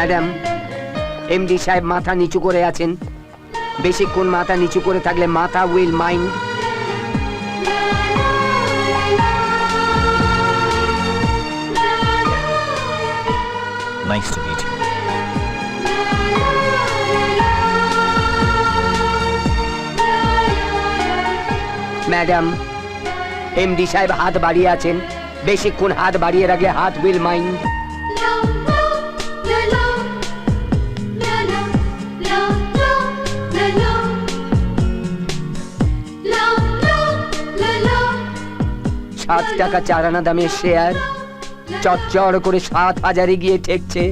Madam MD সাহেব মাথা নিচু করে আছেন। বেশিক্ষণ মাথা নিচু করে থাকলে মাথা will mind. Nice to meet you madam MD সাহেব হাত বাড়িয়ে আছেন। বেশিক্ষণ হাত বাড়িয়ে রাখলে হাত উইল মাইন্ড। সাত টাকা চার আনা দামের শেয়ার চচ্চড় করে সাত হাজারে গিয়ে ঠেকছে।